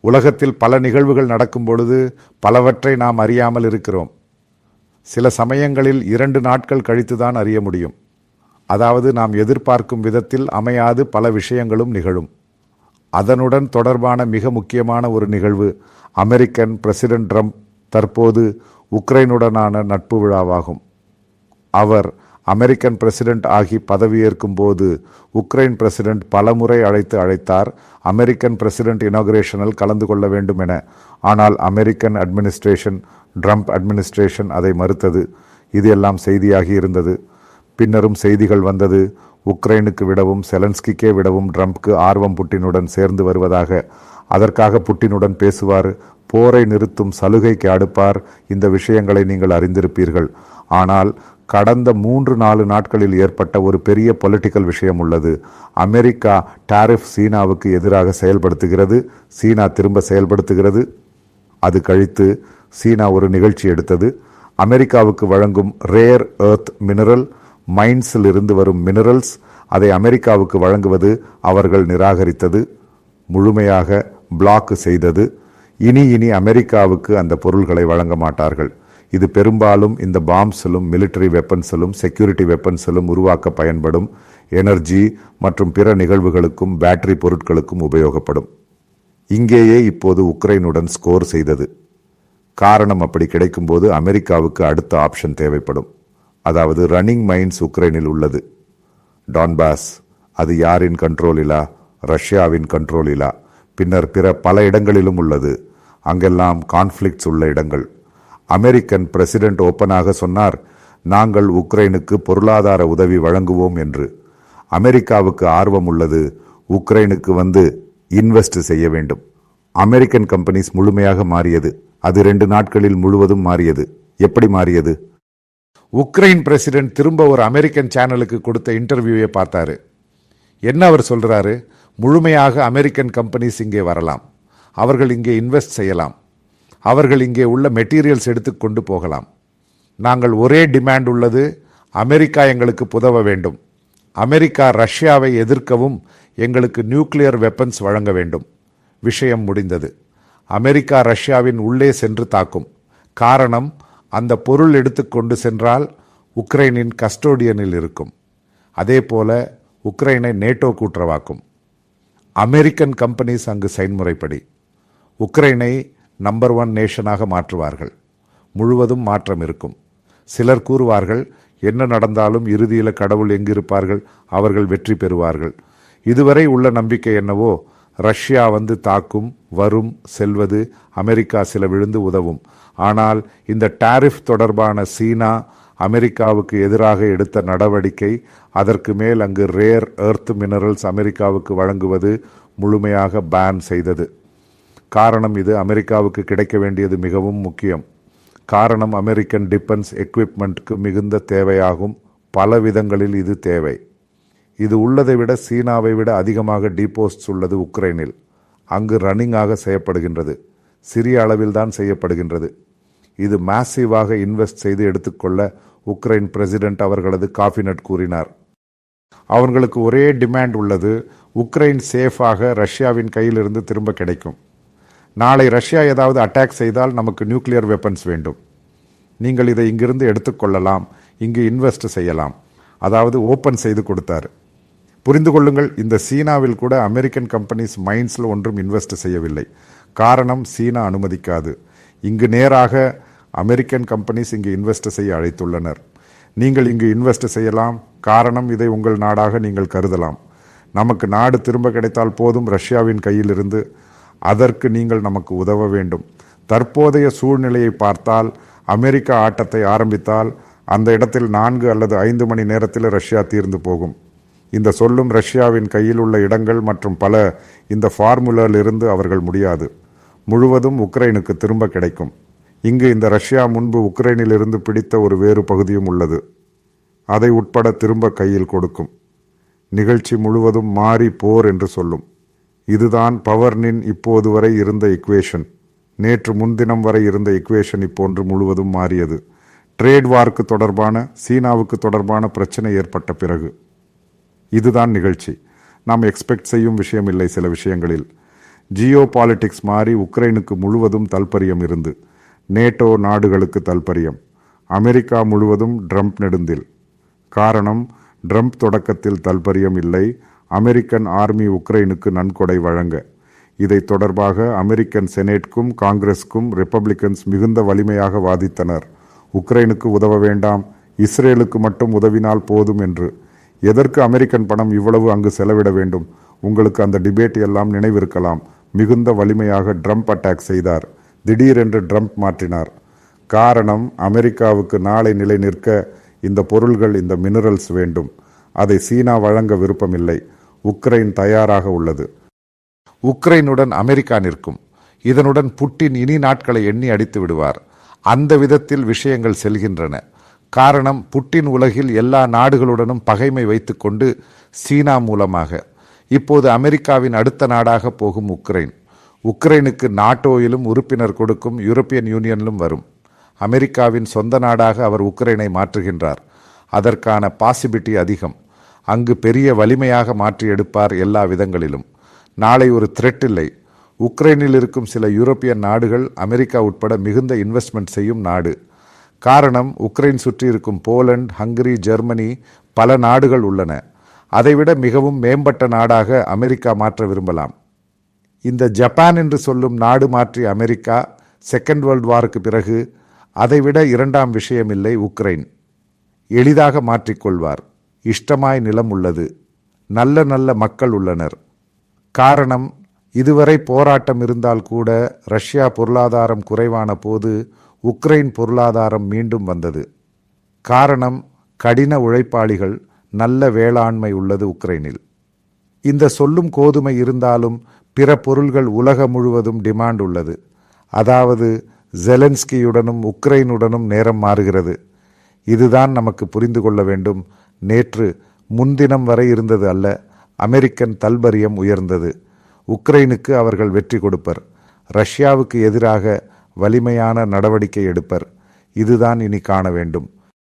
உலகத்தில் பல நிகழ்வுகள் நடக்கும் பொழுது பலவற்றை நாம் அறியாமல் இருக்கிறோம். சில சமயங்களில் இரண்டு நாட்கள் கழித்துதான் அறிய முடியும். அதாவது நாம் எதிர்பார்க்கும் விதத்தில் அமையாது பல விஷயங்களும் நிகழும். அதனுடன் தொடர்பான மிக முக்கியமான ஒரு நிகழ்வு அமெரிக்கன் பிரசிடென்ட் ட்ரம்ப் தற்போது உக்ரைனுடனான நட்பு விழாவாகும். அவர் அமெரிக்கன் பிரசிடென்ட் ஆகி பதவியேற்கும் போது உக்ரைன் பிரசிடென்ட் பலமுறை அழைத்து அழைத்தார். அமெரிக்கன் பிரசிடென்ட் இனாகுரேஷனில் கலந்து கொள்ள வேண்டும் என. ஆனால் அமெரிக்கன் அட்மினிஸ்ட்ரேஷன் ட்ரம்ப் அட்மினிஸ்ட்ரேஷன் அதை மறுத்தது. இது எல்லாம் செய்தியாகி இருந்தது. பின்னரும் செய்திகள் வந்தது. உக்ரைனுக்கு விடவும் செலன்ஸ்கிக்கே விடவும் ட்ரம்ப்க்கு ஆர்வம் புட்டினுடன் சேர்ந்து வருவதாக. அதற்காக புட்டினுடன் பேசுவார். போரை நிறுத்தும் சலுகைக்கு அடுப்பார். இந்த விஷயங்களை நீங்கள் அறிந்திருப்பீர்கள். ஆனால் கடந்த மூன்று நாலு நாட்களில் ஏற்பட்ட ஒரு பெரிய பொலிட்டிக்கல் விஷயம் உள்ளது. அமெரிக்கா டாரிஃப் சீனாவுக்கு எதிராக செயல்படுத்துகிறது. சீனா திரும்ப செயல்படுத்துகிறது. அது கழித்து சீனா ஒரு நிகழ்ச்சி எடுத்தது. அமெரிக்காவுக்கு வழங்கும் ரேர் எர்த் மினரல் மைன்ஸில் இருந்து வரும் மினரல்ஸ் அதை அமெரிக்காவுக்கு வழங்குவது அவர்கள் நிராகரித்தது. முழுமையாக பிளாக் செய்தது. இனி இனி அமெரிக்காவுக்கு அந்த பொருள்களை வழங்க மாட்டார்கள். இது பெரும்பாலும் இந்த பாம்ஸிலும் மிலிட்டரி வெப்பன்ஸிலும் செக்யூரிட்டி வெப்பன்ஸிலும் உருவாக்க பயன்படும் எனர்ஜி மற்றும் பிற நிகழ்வுகளுக்கும் பேட்டரி பொருட்களுக்கும் உபயோகப்படும். இங்கேயே இப்போது உக்ரைனுடன் ஸ்கோர் செய்தது. காரணம் அப்படி கிடைக்கும்போது அமெரிக்காவுக்கு அடுத்த ஆப்ஷன் தேவைப்படும். அதாவது ரன்னிங் மைன்ஸ் உக்ரைனில் உள்ளது. டான்பாஸ் அது யாரின் கண்ட்ரோலிலா ரஷ்யாவின் கண்ட்ரோலிலா பின்னர் பிற பல இடங்களிலும் உள்ளது. அங்கெல்லாம் கான்ஃப்ளிக்ட்ஸ் உள்ள இடங்கள். அமெரிக்கன் பிரசிடென்ட் ஓப்பனாக சொன்னார் நாங்கள் உக்ரைனுக்கு பொருளாதார உதவி வழங்குவோம் என்று. அமெரிக்காவுக்கு ஆர்வம் உள்ளது உக்ரைனுக்கு வந்து இன்வெஸ்ட் செய்ய வேண்டும். அமெரிக்கன் கம்பெனிஸ் முழுமையாக மாறியது. அது ரெண்டு நாட்களில் முழுவதும் மாறியது. எப்படி மாறியது? உக்ரைன் பிரசிடென்ட் திரும்ப ஒரு அமெரிக்கன் சேனலுக்கு கொடுத்த இன்டர்வியூவை பார்த்தாரு. என்ன அவர் சொல்றாரு? முழுமையாக அமெரிக்கன் கம்பெனிஸ் இங்கே வரலாம். அவர்கள் இங்கே இன்வெஸ்ட் செய்யலாம். அவர்கள் இங்கே உள்ள மெட்டீரியல்ஸ் எடுத்து கொண்டு போகலாம். நாங்கள் ஒரே டிமாண்ட் உள்ளது அமெரிக்கா எங்களுக்கு புதவ வேண்டும். அமெரிக்கா ரஷ்யாவை எதிர்க்கவும் எங்களுக்கு நியூக்ளியர் வெப்பன்ஸ் வழங்க வேண்டும். விஷயம் முடிந்தது. அமெரிக்கா ரஷ்யாவின் உள்ளே சென்று தாக்கும். காரணம் அந்த பொருள் எடுத்துக்கொண்டு சென்றால் உக்ரைனின் கஸ்டோடியனில் இருக்கும். அதே போல உக்ரைனை நேட்டோ கூற்றவாக்கும். அமெரிக்கன் கம்பெனிஸ் அங்கு செயன்முறைப்படி உக்ரைனை நம்பர் ஒன் நேஷனாக மாற்றுவார்கள். முழுவதும் மாற்றம் இருக்கும். சிலர் கூறுவார்கள் என்ன நடந்தாலும் இறுதியில் கடவுள் எங்கிருப்பார்கள்? அவர்கள் வெற்றி பெறுவார்கள். இதுவரை உள்ள நம்பிக்கை என்னவோ ரஷ்யா வந்து தாக்கும் வரும் செல்வது அமெரிக்கா சில விழுந்து உதவும். ஆனால் இந்த டாரிஃப் தொடர்பான சீனா அமெரிக்காவுக்கு எதிராக எடுத்த நடவடிக்கை அதற்கு மேல் அங்கு ரேர் எர்த் மினரல்ஸ் அமெரிக்காவுக்கு வழங்குவது முழுமையாக பேன் செய்தது. காரணம் இது. அமெரிக்காவுக்கு கிடைக்க வேண்டியது மிகவும் முக்கியம். காரணம் அமெரிக்கன் டிஃபென்ஸ் எக்யூப்மெண்ட்க்கு மிகுந்த தேவையாகும். பல விதங்களில் இது தேவை. இது உள்ளதை விட சீனாவை விட அதிகமாக டீபோஸ்ட்ஸ் உள்ளது உக்ரைனில். அங்கு ரன்னிங்காக செய்யப்படுகின்றது. சிறிய அளவில் தான் செய்யப்படுகின்றது. இது மேசிவாக இன்வெஸ்ட் செய்து எடுத்துக்கொள்ள உக்ரைன் பிரசிடென்ட் அவர்களது காஃபினட் கூறினார். அவர்களுக்கு ஒரே டிமாண்ட் உள்ளது. உக்ரைன் சேஃபாக ரஷ்யாவின் கையிலிருந்து திரும்ப கிடைக்கும். நாளை ரஷ்யா ஏதாவது அட்டாக் செய்தால் நமக்கு நியூக்ளியர் வெப்பன்ஸ் வேண்டும். நீங்கள் இதை இங்கிருந்து எடுத்துக்கொள்ளலாம். இங்கு இன்வெஸ்ட் செய்யலாம். அதாவது ஓப்பன் செய்து கொடுத்தார். புரிந்து கொள்ளுங்கள் இந்த சீனாவில் கூட அமெரிக்கன் கம்பெனிஸ் மைன்ஸில் ஒன்றும் இன்வெஸ்ட் செய்யவில்லை. காரணம் சீனா அனுமதிக்காது. இங்கு நேராக அமெரிக்கன் கம்பெனிஸ் இங்கு இன்வெஸ்ட் செய்ய அழைத்துள்ளனர். நீங்கள் இங்கு இன்வெஸ்ட் செய்யலாம். காரணம் இதை உங்கள் நாடாக நீங்கள் கருதலாம். நமக்கு நாடு திரும்ப கிடைத்தால் போதும் ரஷ்யாவின் கையிலிருந்து அதற்கு நீங்கள் நமக்கு உதவ வேண்டும். தற்போதைய சூழ்நிலையை பார்த்தால் அமெரிக்கா ஆட்டத்தை ஆரம்பித்தால் அந்த இடத்தில் நான்கு அல்லது ஐந்து மணி நேரத்தில் ரஷ்யா தீர்ந்து போகும். இந்த சொல்லும் ரஷ்யாவின் கையில் உள்ள இடங்கள் மற்றும் பல இந்த ஃபார்முலாவிலிருந்து அவர்கள் முடியாது. முழுவதும் உக்ரைனுக்கு திரும்ப கிடைக்கும். இங்கு இந்த ரஷ்யா முன்பு உக்ரைனிலிருந்து பிடித்த ஒரு வேறு பகுதியும் உள்ளது. அதை உட்பட திரும்ப கையில் கொடுக்கும். நிகழ்ச்சி முழுவதும் மாறி போர் என்று சொல்லும். இதுதான் பவர்னின் இப்போது வரை இருந்த இக்குவேஷன் நேற்று முன்தினம் வரை இருந்த இக்குவேஷன் இப்போன்று முழுவதும் மாறியது. ட்ரேட் வார்க்கு தொடர்பான சீனாவுக்கு தொடர்பான பிரச்சனை ஏற்பட்ட பிறகு. இதுதான் நிகழ்ச்சி. நாம் எக்ஸ்பெக்ட் செய்யும் விஷயம் இல்லை சில விஷயங்களில். ஜியோ பாலிட்டிக்ஸ் மாறி உக்ரைனுக்கு முழுவதும் தல்பரியம் இருந்து. நேட்டோ நாடுகளுக்கு தல்பரியம். அமெரிக்கா முழுவதும் ட்ரம்ப் நெடுந்தில். காரணம் ட்ரம்ப் தொடக்கத்தில் தல்பரியம் இல்லை அமெரிக்கன் ஆர்மி உக்ரைனுக்கு நன்கொடை வழங்க. இதை தொடர்பாக அமெரிக்கன் செனேட்க்கும் காங்கிரஸ்க்கும் ரிப்பப்ளிகன்ஸ் மிகுந்த வலிமையாக வாதித்தனர். உக்ரைனுக்கு உதவ வேண்டாம் இஸ்ரேலுக்கு மட்டும் உதவினால் போதும் என்று. எதற்கு அமெரிக்கன் பணம் இவ்வளவு அங்கு செலவிட வேண்டும்? உங்களுக்கு அந்த டிபேட் எல்லாம் நினைவிருக்கலாம். மிகுந்த வலிமையாக ட்ரம்ப் அட்டாக் செய்தார். திடீரென்று ட்ரம்ப் மாற்றினார். காரணம் அமெரிக்காவுக்கு நாளை நிலை நிற்க இந்த பொருள்கள் இந்த மினரல்ஸ் வேண்டும். அதை சீனா வழங்க விருப்பமில்லை. உக்ரைன் தயாராக உள்ளது. உக்ரைனுடன் அமெரிக்கா நிற்கும். இதனுடன் புட்டின் இனி நாட்களை எண்ணி அடித்து விடுவார். அந்த விதத்தில் விஷயங்கள் செல்கின்றன. காரணம் புட்டின் உலகில் எல்லா நாடுகளுடனும் பகைமை வைத்துக்கொண்டு சீனா மூலமாக. இப்போது அமெரிக்காவின் அடுத்த நாடாக போகும் உக்ரைன். உக்ரைனுக்கு நாட்டோயிலும் உறுப்பினர் கொடுக்கும் யூரோப்பியன் யூனியனிலும் வரும். அமெரிக்காவின் சொந்த நாடாக அவர் உக்ரைனை மாற்றுகின்றார். அதற்கான பாசிபிலிட்டி அதிகம். அங்கு பெரிய வலிமையாக மாற்றி எடுப்பார் எல்லா விதங்களிலும். நாளை ஒரு த்ரெட் இல்லை. உக்ரைனில் இருக்கும் சில யூரோப்பியன் நாடுகள் அமெரிக்கா உட்பட மிகுந்த இன்வெஸ்ட்மெண்ட் செய்யும் நாடு. காரணம் உக்ரைன் சுற்றி இருக்கும் போலண்ட் ஹங்கரி ஜெர்மனி பல நாடுகள் உள்ளன. அதைவிட மிகவும் மேம்பட்ட நாடாக அமெரிக்கா மாற்ற விரும்பலாம். இந்த ஜப்பான் என்று சொல்லும் நாடு மாற்றிய அமெரிக்கா செகண்ட் வேர்ல்ட் வாருக்கு பிறகு அதைவிட இரண்டாம் விஷயமில்லை உக்ரைன். எளிதாக மாற்றிக்கொள்வார். இஷ்டமாய் நிலம் உள்ளது நல்ல நல்ல மக்கள் உள்ளனர். காரணம் இதுவரை போராட்டம் இருந்தால் கூட ரஷ்யா பொருளாதாரம் குறைவான போது உக்ரைன் பொருளாதாரம் மீண்டும் வந்தது. காரணம் கடின உழைப்பாளிகள் நல்ல வேளாண்மை உள்ளது உக்ரைனில். இந்த சொல்லும் கோதுமை இருந்தாலும் பிற பொருள்கள் உலகம் முழுவதும் டிமாண்ட் உள்ளது. அதாவது ஜெலன்ஸ்கியுடனும் உக்ரைனுடனும் நேரம் மாறுகிறது. இதுதான் நமக்கு புரிந்து கொள்ள வேண்டும். நேற்று முன்தினம் வரை இருந்தது அல்ல அமெரிக்கன் தல்பரியம் உயர்ந்தது. உக்ரைனுக்கு அவர்கள் வெற்றி கொடுப்பர். ரஷ்யாவுக்கு எதிராக வலிமையான நடவடிக்கை எடுப்பர். இதுதான் இனி காண வேண்டும்.